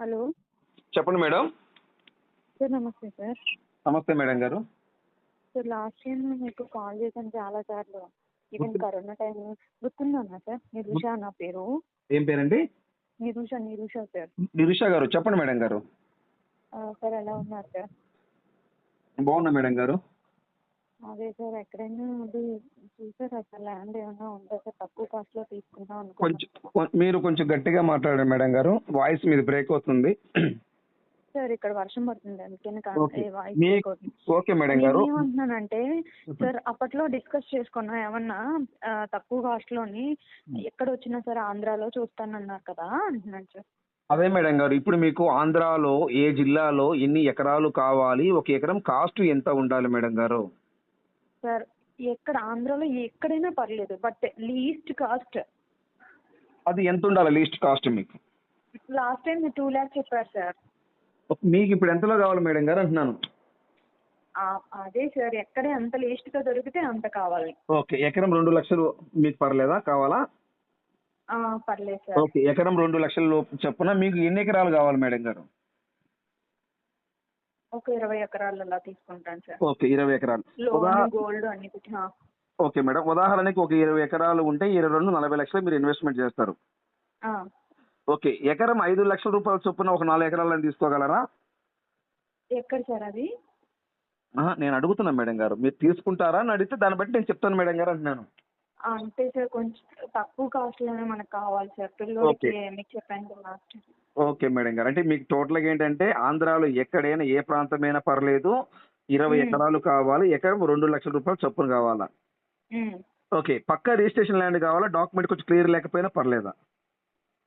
Hello. చెప్పండి madam. Sir నమస్తే sir. నమస్తే మేడం గారు. సార్ లాస్ట్ టైం మీకు కాల్ చేశాను చాలా సార్లు. ఈవెన్ కరోనా టైం గుర్తున్నానా సార్? నిరుష నా పేరు. ఏం పేరండి? నిరుష నిరుష సార్. నిరుష గారు చెప్పండి మేడం గారు. సార్ ఎలా ఉన్నారు సార్? బాగున్నా మేడం గారు. అదే సార్ ఎక్కడైనా అది చూసారా సార్? ల్యాండ్ ఏమైనా ఉందా సార్? తక్కువ కాస్ట్లో తీసుకుందాం అనుకుంటున్నాను కొంచెం కొ- మీరు కొంచెం గట్టిగా మాట్లాడండి మేడం గారు. వాయిస్ మీది బ్రేక్ అవుతుంది. సార్ ఇక్కడ వర్షం పడుతుంది. అందుకని ఓకే. వాయిస్ మీ ఓకే మేడం గారు. సార్ అప్పట్లో డిస్కస్ చేసుకున్నా ఏమన్నా ఆ, తక్కువ కాస్ట్లోని ఎక్కడ వచ్చినా సరే ఆంధ్రాలో చూస్తానన్నారు కదా అంటున్నాను సార్. అదే మేడం గారు ఇప్పుడు మీకు ఆంధ్రాలో ఏ జిల్లాలో ఎన్ని ఎకరాలు కావాలి? ఒక ఎకరం కాస్ట్ ఎంత ఉండాలి మేడం గారు? సార్ ఎక్కడ ఆంధ్రాలో ఎక్కడైనా పర్లేదు బట్ లీస్ట్ కాస్ట్. అది ఎంత ఉండాలి లీస్ట్ కాస్ట్ మీకు? లాస్ట్ టైం టూ ల్యాక్స్ చెప్పారు సార్. మీకు ఇప్పుడు ఎంతలో కావాలి మేడం గారు అంటున్నాను. ఆ- అదే సార్ ఎక్కడ ఎంత లీస్ట్గా దొరికితే అంత కావాలి. ఓకే ఎకరం రెండు లక్షలు మీకు పర్లేదా? కావాలా? ఆ, పర్లేదు సార్. ఓకే ఎకరం రెండు లక్షల లోపు చెప్పున మీకు ఎన్ని ఎకరాలు కావాలి మేడం గారు? ఒక ఇరవై ఎకరాలు అలా తీసుకుంటాను సార్. ఓకే ఇరవై ఎకరాలు. లోన్ గోల్డ్ అన్ని ఓకే మేడం. ఉదాహరణకి ఒక ఇరవై ఎకరాలు ఉంటే ఇరవై రెండు నలభై లక్షలు మీరు ఇన్వెస్ట్మెంట్ చేస్తారు. ఓకే ఎకరం ఐదు లక్షల రూపాయల చొప్పున ఒక నాలుగు ఎకరాలను తీసుకోగలరా? ఎక్కడ సార్ అది? నేను అడుగుతున్నా మేడం గారు. మీరు తీసుకుంటారా అని అడిగితే దాన్ని బట్టి నేను చెప్తాను మేడం గారు అంటున్నాను. అంతే సార్ కొంచెం తక్కువ కాస్ట్లోనే మనకు కావాలి సార్. పిల్లలకి మీకు చెప్పాను కదా ఓకే మేడం గారు. అంటే మీకు టోటల్గా ఏంటంటే ఆంధ్రాలో ఎక్కడైనా ఏ ప్రాంతమైనా పర్లేదు. ఇరవై. ఎకరాలు కావాలి. ఎకరం రెండు లక్షల రూపాయలు చొప్పున కావాలా? ఓకే. పక్క రిజిస్ట్రేషన్ ల్యాండ్ కావాలా? డాక్యుమెంట్ కొంచెం క్లియర్ లేకపోయినా పర్లేదా?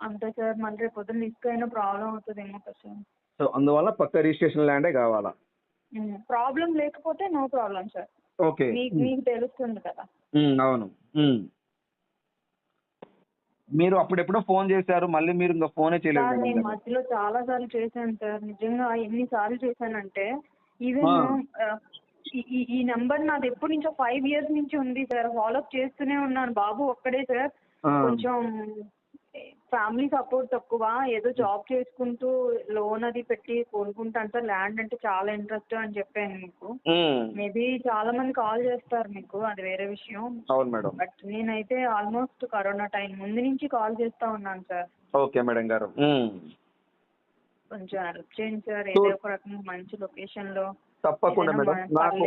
అంతే సార్. మళ్ళీ రేపు పొద్దున్న అయినా ప్రాబ్లం అవుతుందేమో కదా సార్. సో అందువల్ల పక్క రిజిస్ట్రేషన్ ల్యాండే కావాలా? ప్రాబ్లం లేకపోతే నో ప్రాబ్లం సార్. ఓకే. మీకు మీకు తెలుస్తుంది కదా. అవును. మీరు అప్పుడెప్పుడో ఫోన్ చేశారు మళ్ళీ మీరు ఇంకా ఫోనే చేయలేదు సార్ మేడం నేను గారు. మధ్యలో చాలా సార్లు చేశాను సార్ నిజంగా ఎన్ని సార్లు చేశానంటే ఈవెన్ ఆ. ఈ ఈ నెంబర్ నాది ఎప్పటి నుంచో ఫైవ్ ఇయర్స్ నుంచి ఉంది సార్ ఫాలోఅప్ చేస్తూనే ఉన్నాను బాబు ఒక్కడే సార్ ఆ. కొంచెం ఫ్యామిలీ సపోర్ట్ తక్కువ. ఏదో జాబ్ చేసుకుంటూ లోన్ అది పెట్టి కొనుక్కుంటాను సార్ ల్యాండ్ అంటే చాలా ఇంట్రెస్ట్ అని చెప్పాను మీకు. మేబీ చాలా మంది కాల్ చేస్తారు మీకు అది వేరే విషయం. అవును మేడం. బట్ నేనైతే ఆల్మోస్ట్ కరోనా టైం ముందు నుంచి కాల్ చేస్తా ఉన్నాను సార్. ఓకే మేడం గారు. కొంచెం హెల్ప్ చేయండి సార్. ఏదో ఒక రకంగా మంచి లొకేషన్లో తప్పకుండా మేడం. నాకు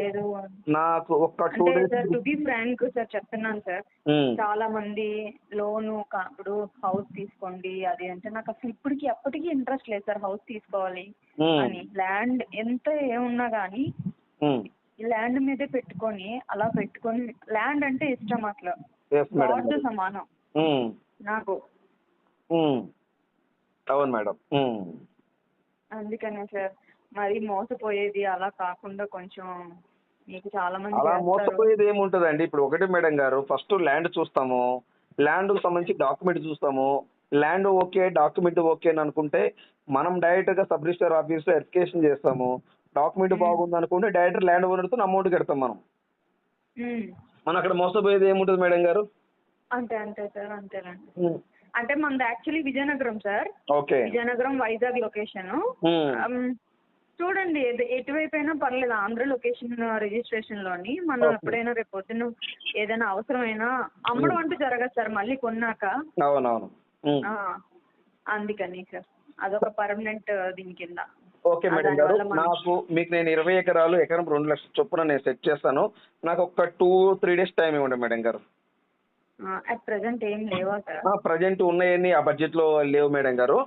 నాకు ఒక two sir two days be frank sir చెప్తున్నాను సార్. చాలా మంది లోన్ ఇప్పుడు హౌస్ తీసుకోండి అది అంటే నాకు అసలు ఇప్పటికి ఎప్పటికీ ఇంట్రెస్ట్ లేదు సార్ హౌస్ తీసుకోవాలి అని. ల్యాండ్ ఎంత ఏమున్నా కానీ ల్యాండ్ మీదే పెట్టుకొని అలా పెట్టుకొని ల్యాండ్ అంటే ఇష్టం అట్లా. సమానం. నాకు. అవును మేడం. అందుకనే సార్. మరి మోసపోయేది అలా కాకుండా కొంచెం మీకు చాలా మంది అలా. మోసపోయేది ఏముంటదండి? ఇప్పుడు ఒకటి మేడం గారు ఫస్ట్ ల్యాండ్ చూస్తాము. ల్యాండ్ సంబంధించి డాక్యుమెంట్ చూస్తాము. ల్యాండ్ ఓకే డాక్యుమెంట్ ఓకే అని అనుకుంటే మనం డైరెక్ట్గా సబ్ రిజిస్టర్ ఆఫీస్లో వెరిఫికేషన్ చేస్తాము. డాక్యుమెంట్. బాగుంది అనుకుంటే డైరెక్ట్ ల్యాండ్ ఓనర్తో అమౌంట్ కడతాం మనం. మనం అక్కడ మోసపోయేది ఏముంటుంది మేడం గారు? అంతే అంతే సార్ అంతేనండి. అంటే మనది actually Vizianagaram sir. Okay. Vizianagaram Vizag location. చూడండి ఎటు- ఎటువైపు అయినా పర్లేదు. ఆంధ్ర లొకేషన్ రిజిస్ట్రేషన్లోని మనం. ఎప్పుడైనా రేపు పొద్దున్న ఏదైనా అవసరమైనా అమ్మడం అంటూ జరగదు సార్ మళ్ళీ కొన్నాక. అవునవును. అందుకని సార్. అదొక పర్మనెంట్ దీని కింద. ఓకే మేడం గారు నాకు మీకు నేను ఇరవై ఎకరాలు ఎకరం రెండు లక్షల చొప్పున నేను సెట్ చేస్తాను. నాకు ఒక టూ త్రీ డేస్ టైం ఇవ్వండి మేడం గారు. అట్ ప్రెసెంట్ ఏం లేవా సార్? ప్రజెంట్ ఉన్నాయని ఆ బడ్జెట్లో లేవు మేడం గారు.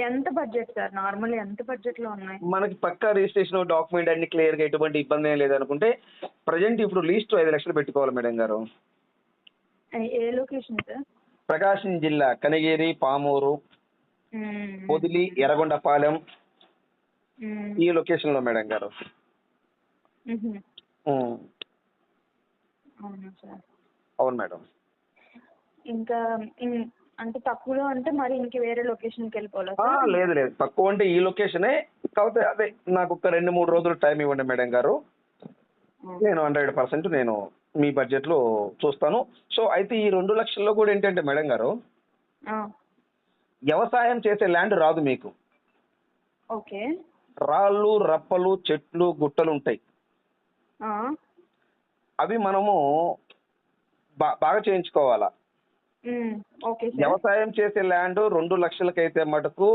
ఎంత బడ్జెట్ సార్ నార్మల్ ఎంత బడ్జెట్లో ఉన్నాయి? మనకి పక్కా రిజిస్ట్రేషన్ డాక్యుమెంట్ అన్ని క్లియర్గా ఎటువంటి ఇబ్బంది ఏం లేదనుకుంటే ప్రజెంట్ ఇప్పుడు లీస్ట్ ఐదు లక్షలు పెట్టుకోవాలి మేడం గారు. ఏ- లొకేషన్ సార్ ప్రకాశం జిల్లా కనిగిరి పామూరు మ్మ్. పొదిలి ఎర్రగొండపాలెం మ్మ్. ఈ లొకేషన్లో మేడం గారు. ఉమ్, అవునా మేడం. ఇంకా అంటే తక్కువలో అంటే మరి ఇంక వేరే లొకేషన్కి వెళ్ళిపోవాలా ఆ, సార్? లేదు లేదు. తక్కువ అంటే ఈ లొకేషనే. కాకపోతే అదే నాకు ఒక రెండు మూడు రోజులు టైం ఇవ్వండి మేడం గారు. నేను హండ్రెడ్ పర్సెంట్ నేను మీ బడ్జెట్లో చూస్తాను. సో అయితే ఈ రెండు లక్షల్లో కూడా ఏంటంటే మేడం గారు ఆ. వ్యవసాయం చేసే ల్యాండ్ రాదు మీకు. ఓకే. రాళ్ళు రప్పలు చెట్లు గుట్టలు ఉంటాయి. ఆ, అవి మనము బా- బాగా చేయించుకోవాలా. Okay sir. వ్యవసాయం చేసే ల్యాండ్ రెండు లక్షలకైతే మటుకు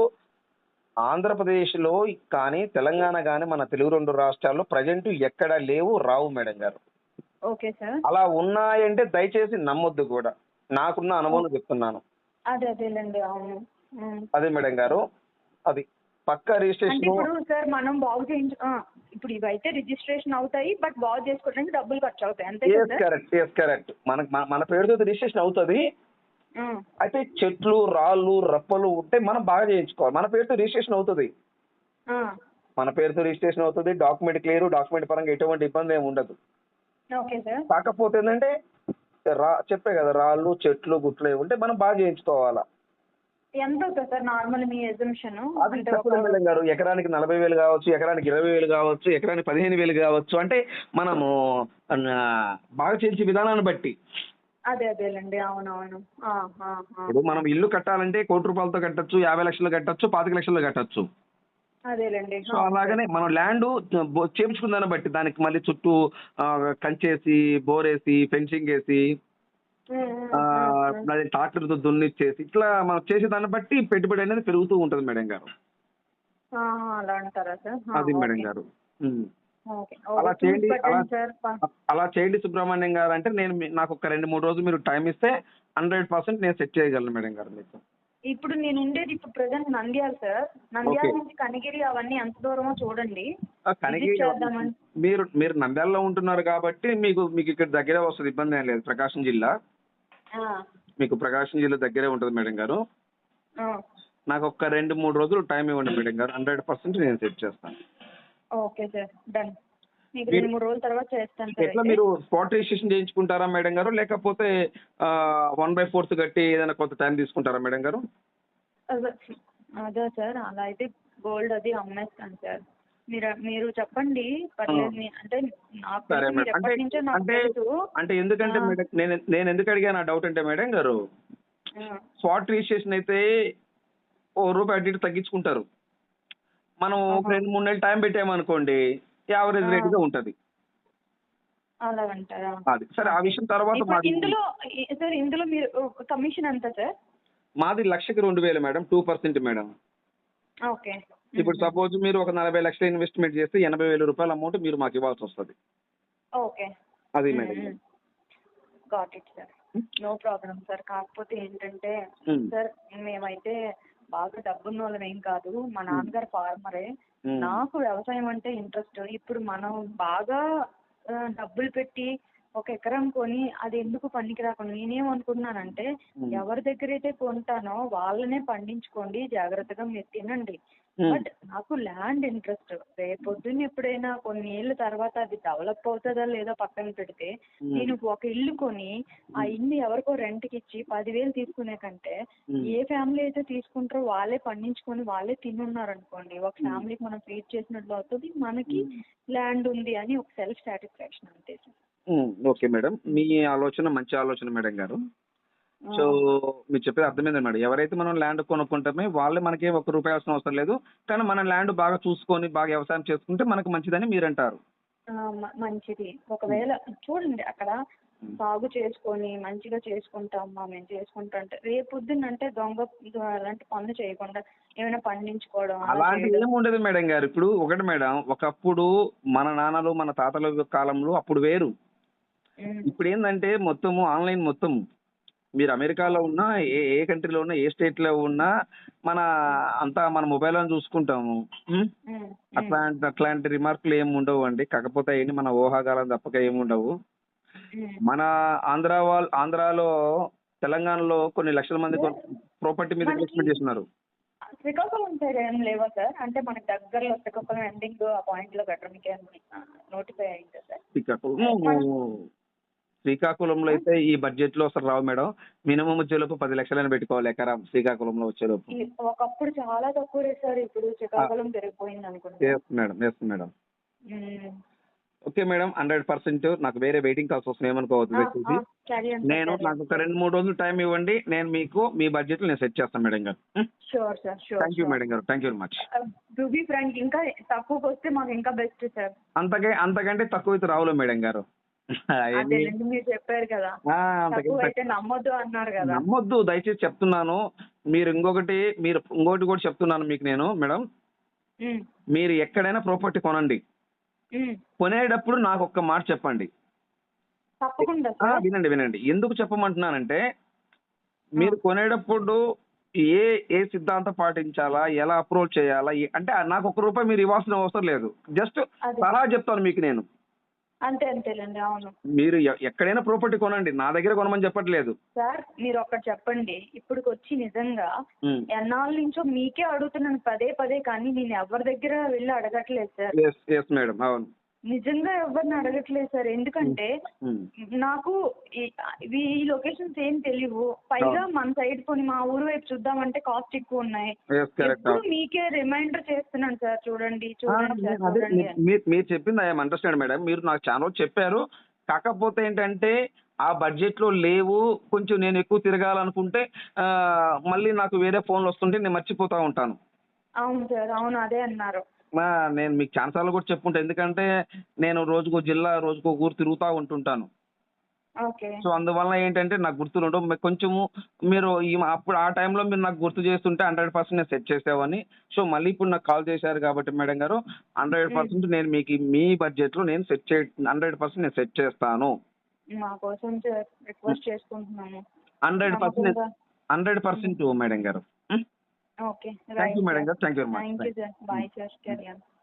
ఆంధ్రప్రదేశ్లో కానీ తెలంగాణ కానీ మన తెలుగు రెండు రాష్ట్రాల్లో ప్రజెంట్ ఎక్కడ లేవు రావు మేడం గారు. Okay sir. అలా ఉన్నాయంటే దయచేసి నమ్మొద్దు కూడా. నాకున్న అనుభవం చెప్తున్నాను. అదే అదేలేండి అవును. ఉమ్. అదే మేడం గారు అది పక్క అంటే రిజిస్ట్రేషన్ ఇప్పుడు సార్ మనం బాగు చేయించు ఆ, ఇప్పుడు ఇవైతే రిజిస్ట్రేషన్ అవుతాయి బట్ బాగు చేసుకోవడానికి డబ్బులు ఖర్చు అవుతాయి. అంతే ఎస్ కరెక్ట్ ఎస్ కరెక్ట్ మనకు మన- మన పేరుతో రిజిస్ట్రేషన్ అవుతుంది అయితే చెట్లు రాళ్ళు రప్పలు ఉంటే మనం బాగా చేయించుకోవాలి. మన పేరుతో రిజిస్ట్రేషన్ అవుతుంది. మన పేరుతో రిజిస్ట్రేషన్ అవుతుంది. డాక్యుమెంట్ క్లియర్ డాక్యుమెంట్ పరంగా ఎటువంటి ఇబ్బంది ఏమి ఉండదు. కాకపోతే ఏంటంటే రా చెప్పే కదా రాళ్ళు చెట్లు గుట్లు ఏమి ఉంటే మనం బాగా చేయించుకోవాలా. ఎంత అవుతుంది సార్ నార్మల్ మీ ఎగ్జిబిషన్ అది చెప్పలేం మేడం గారు. ఎకరానికి నలభై వేలు కావచ్చు ఎకరానికి ఇరవై వేలు కావచ్చు ఎకరానికి పదిహేను వేలు కావచ్చు. అంటే మనము బాగా చేయించే విధానాన్ని బట్టి. అదే అదేలేండి. అవునవును. ఇప్పుడు మనం ఇల్లు కట్టాలంటే కోటి రూపాయలతో కట్టొచ్చు యాభై లక్షలు కట్టొచ్చు పాతిక లక్షలు కట్టొచ్చు. అదేలేండి. సో అలాగనే మనం ల్యాండ్ చేపించుకున్న దాన్ని బట్టి దానికి మళ్ళీ చుట్టూ కంచేసి బోరేసి ఫెన్సింగ్ వేసి ట్రాక్టర్తో దున్నిచ్చేసి ఇట్లా మనం చేసే దాన్ని బట్టి పెట్టుబడి అనేది పెరుగుతూ ఉంటుంది మేడం గారు. అది మేడం. గారు. అలా చేయండి, అలా- చేయండి సుబ్రహ్మణ్యం గారు అంటే నేను నాకు ఒక రెండు మూడు రోజులు మీరు టైం ఇస్తే హండ్రెడ్ పర్సెంట్ నేను సెట్ చేయగలను మేడం గారు మీకు. ఇప్పుడు నేను ఉండేది ఇప్పుడు ప్రజెంట్ నంద్యాల సార్. నంద్యాల. నుంచి కనిగిరి అవన్నీ ఎంత దూరమో చూడండి. మీరు మీరు నంద్యాలలో ఉంటున్నారు కాబట్టి మీకు మీకు ఇక్కడ దగ్గరే వస్తుంది ఇబ్బంది ఏం లేదు. ప్రకాశం జిల్లా. మీకు ప్రకాశం జిల్లా దగ్గరే ఉంటుంది మేడం గారు. నాకు ఒక రెండు మూడు రోజులు టైం ఇవ్వండి మేడం గారు. హండ్రెడ్ పర్సెంట్ నేను సెట్ చేస్తాను. Okay sir done. మీకు రెండు మూడు రోజుల తర్వాత చేస్తాను సార్ ఎట్లా అయితే. మీరు స్పాట్ రిజిస్ట్రేషన్ చేయించుకుంటారా మేడం గారు? లేకపోతే వన్ బై ఫోర్త్ కట్టి ఏదైనా కొంత టైం తీసుకుంటారా మేడం గారు? అదే అదే సార్ అలా అయితే గోల్డ్ అది అమ్మేస్తాను సార్. మీరు మీరు చెప్పండి పర్లేదు అంటే నాకు సరే తెలిసి మీరు మేడం. అంటే ఎప్పటి నుంచో నాకు అంటే తెలుసు. అంటే ఎందుకంటే ఆ. మేడం నేను నేను ఎందుకు అడిగాను ఆ డౌట్ అంటే మేడం గారు? ఆ, స్పాట్ రిజిస్ట్రేషన్ అయితే ఓ రూపాయి అటు ఇటు తగ్గించుకుంటారు. మనం ఒక. రెండు మూడు నెలలు టైం పెట్టామనుకోండి యావరేజ్. రేట్గా ఉంటది. అలాగంటారా అది. సరే ఆ విషయం తర్వాత మాది ఇందులో సార్ ఇందులో మీరు కమిషన్ ఎంత సార్? మాది లక్షకి రెండు వేలు madam two percent madam. Okay. ఇప్పుడు సపోజ్ మీరు ఒక నలభై లక్షలు ఇన్వెస్ట్మెంట్ చేస్తే ఎనభై వేల రూపాయల అమౌంట్ మీరు మాకు ఇవ్వాల్సి వస్తుంది. ఓకే. అది madam. Got it sir no problem sir కాకపోతే ఏంటంటే. సార్ మేమైతే బాగా డబ్బున్న వాళ్ళం ఏం కాదు మా నాన్నగారు ఫార్మరే. నాకు వ్యవసాయం అంటే ఇంట్రెస్ట్ ఇప్పుడు మనం బాగా డబ్బులు పెట్టి ఒక ఎకరం కొని అది ఎందుకు పనికి రాకుండా నేనేమనుకున్నానంటే. ఎవరి దగ్గర అయితే కొంటానో వాళ్ళనే పండించుకోండి జాగ్రత్తగా మీరు తినండి. బట్ నాకు ల్యాండ్ ఇంట్రెస్ట్. రేపొద్దున్న ఎప్పుడైనా కొన్ని ఏళ్ళ తర్వాత అది డెవలప్ అవుతుందా లేదా పక్కన పెడితే మ్మ్. నేను ఒక ఇల్లు కొని ఆ ఇల్లు ఎవరికో రెంట్కి ఇచ్చి పదివేలు తీసుకునే కంటే. ఏ ఫ్యామిలీ అయితే తీసుకుంటారో వాళ్ళే పండించుకొని వాళ్ళే తినున్నారు అనుకోండి ఒక ఫ్యామిలీకి మనం ఫీడ్ చేసినట్లు అవుతుంది మనకి ల్యాండ్ ఉంది అని ఒక సెల్ఫ్ సాటిస్ఫాక్షన్ అంతే. Okay madam. మీ ఆలోచన మంచి ఆలోచన మేడం గారు. సో మీరు చెప్పేది అర్థమైంది మేడం. ఎవరైతే మనం ల్యాండ్ కొనుక్కుంటామే వాళ్ళే మనకి ఒక రూపాయి అవసరం అవసరం లేదు. కానీ మన ల్యాండ్ బాగా చూసుకొని బాగా వ్యవసాయం చేసుకుంటే మనకు మంచిదని మీరు అంటారు మంచిది. ఒకవేళ చూడండి అక్కడ సాగు చేసుకొని మంచిగా చేసుకుంటామా మేము చేసుకుంటా అంటే రేపొద్దున అంటే దొంగ అలాంటి పనులు చేయకుండా ఏమైనా పండించుకోవడం అలా అలాంటి. ఏం ఉండదు మేడం గారు. ఇప్పుడు ఒకటి మేడం ఒకప్పుడు మన నాన్నలు మన తాతల కాలంలో అప్పుడు వేరు. ఇప్పుడు ఏంటంటే మొత్తము ఆన్లైన్ మొత్తం మీరు అమెరికాలో ఉన్నా ఏ ఏ కంట్రీలో ఉన్నా ఏ స్టేట్లో ఉన్నా మన అంతా మన మొబైల్ అని చూసుకుంటాము. అట్లాంటి అట్లాంటి రిమార్కులు ఏమి ఉండవు అండి. కాకపోతే ఏంటి మన ఊహాగాలం తప్పక ఏమి ఉండవు. మన ఆంధ్ర వాళ్ళు ఆంధ్రాలో తెలంగాణలో కొన్ని లక్షల మంది ప్రాపర్టీ మీద ఇన్వెస్ట్మెంట్ చేస్తున్నారు. శ్రీకాకుళం సైడ్ ఏం లేవా సార్? అంటే మనకి దగ్గరలో శ్రీకాకుళం ఎండింగ్ ఆ పాయింట్లో గట్రా మీకు ఏమైనా నోటిఫై అయిందా సార్? శ్రీకాకుళం శ్రీకాకుళంలో అయితే ఈ బడ్జెట్లో అసలు రావు మేడం. మినిమం వచ్చేలోపు పది లక్షలని పెట్టుకోవాలి ఎకరా శ్రీకాకుళంలో వచ్చేలోపు. ఈ- ఒకప్పుడు చాలా తక్కువ సార్ ఇప్పుడు శ్రీకాకుళం పెరిగిపోయింది అనుకుంటా yes madam yes madam. Okay madam hundred percent నాకు వేరే వెయిటింగ్ కాల్స్ వస్తున్నాయి ఏమనుకోవద్దు దయచేసి. నేను నాకు ఒక రెండు మూడు రోజులు టైం ఇవ్వండి. నేను మీకు మీ బడ్జెట్ నేను సెట్ చేస్తాను మేడం గారు. Sure sir sure thank you madam గారు. Thank you very much to be frank ఇంకా తక్కువకి వస్తే మాకు ఇంకా బెస్ట్ సార్ అంతకే అంతకంటే తక్కువ అయితే రావులే మేడం గారు. మీరు చెప్పారు కదా. అయితే నమ్మొద్దు అన్నారు కదా. నమ్మొద్దు దయచేసి చెప్తున్నాను. మీరు ఇంకొకటి మీరు ఇంకొకటి కూడా చెప్తున్నాను మీకు నేను మేడం. మీరు ఎక్కడైనా ప్రాపర్టీ కొనండి. కొనేటప్పుడు నాకు ఒక్క మాట చెప్పండి. తప్పకుండా వినండి వినండి. ఎందుకు చెప్పమంటున్నానంటే మీరు కొనేటప్పుడు ఏ ఏ సిద్ధాంతం పాటించాలా ఎలా అప్రోచ్ చేయాలా అంటే నాకు ఒక్క రూపాయి మీరు ఇవ్వాల్సిన అవసరం లేదు. జస్ట్. సలహా చెప్తాను మీకు నేను. అంతే అంతేలేండి అవును. మీరు ఎ- ఎక్కడైనా ప్రాపర్టీ కొనండి నా దగ్గర కొనమని చెప్పట్లేదు. సార్ మీరు ఒక్కటి చెప్పండి ఇప్పటికి వచ్చి నిజంగా ఉమ్. ఎన్నాళ్ళ నుంచో మీకే అడుగుతున్నాను పదే పదే కానీ నేను ఎవరి దగ్గర వెళ్ళి అడగట్లేదు సార్. ఎస్ ఎస్ మేడం అవును. నిజంగా ఎవరిని అడగట్లేదు సార్. ఎందుకంటే. నాకు ఈ- ఇవి ఈ లొకేషన్స్ ఏం తెలియవు. పైగా మన సైడ్ కొని మా ఊరు వైపు చూద్దామంటే కాస్ట్ ఎక్కువ ఉన్నాయి. మీకే రిమైండర్ చేస్తున్నాను సార్ చూడండి చూడండి మీరు చెప్పింది ఐఎమ్ అండర్స్టాండ్ మేడం. మీరు నాకు చాలా చెప్పారు. కాకపోతే ఏంటంటే ఆ బడ్జెట్లో లేవు. కొంచెం నేను ఎక్కువ తిరగాలనుకుంటే మళ్ళీ నాకు వేరే ఫోన్లు వస్తుంటే నేను మర్చిపోతా ఉంటాను. అవును సార్ అవును అదే అన్నారు. మా నేను మీకు చాలా సార్లు కూడా చెప్పుంటా. ఎందుకంటే నేను రోజుకో జిల్లా రోజుకో ఊరు తిరుగుతూ ఉంటుంటాను. ఓకే. సో అందువల్ల ఏంటంటే నాకు గుర్తులు ఉండవు. కొంచెము మీరు ఈ అప్పుడు ఆ టైంలో మీరు నాకు గుర్తు చేస్తుంటే హండ్రెడ్ పర్సెంట్ నేను సెట్ చేసేవాడిని. సో మళ్ళీ ఇప్పుడు నాకు కాల్ చేశారు కాబట్టి మేడం గారు హండ్రెడ్ పర్సెంట్ నేను మీకు మీ బడ్జెట్లో నేను సెట్ చే హండ్రెడ్ పర్సెంట్ నేను సెట్ చేస్తాను. మా కోసం request hundred percent. Hundred percent madam గారు. Okay. Thank you, madam. Thank you very much. Thank you, sir. Bye, hmm.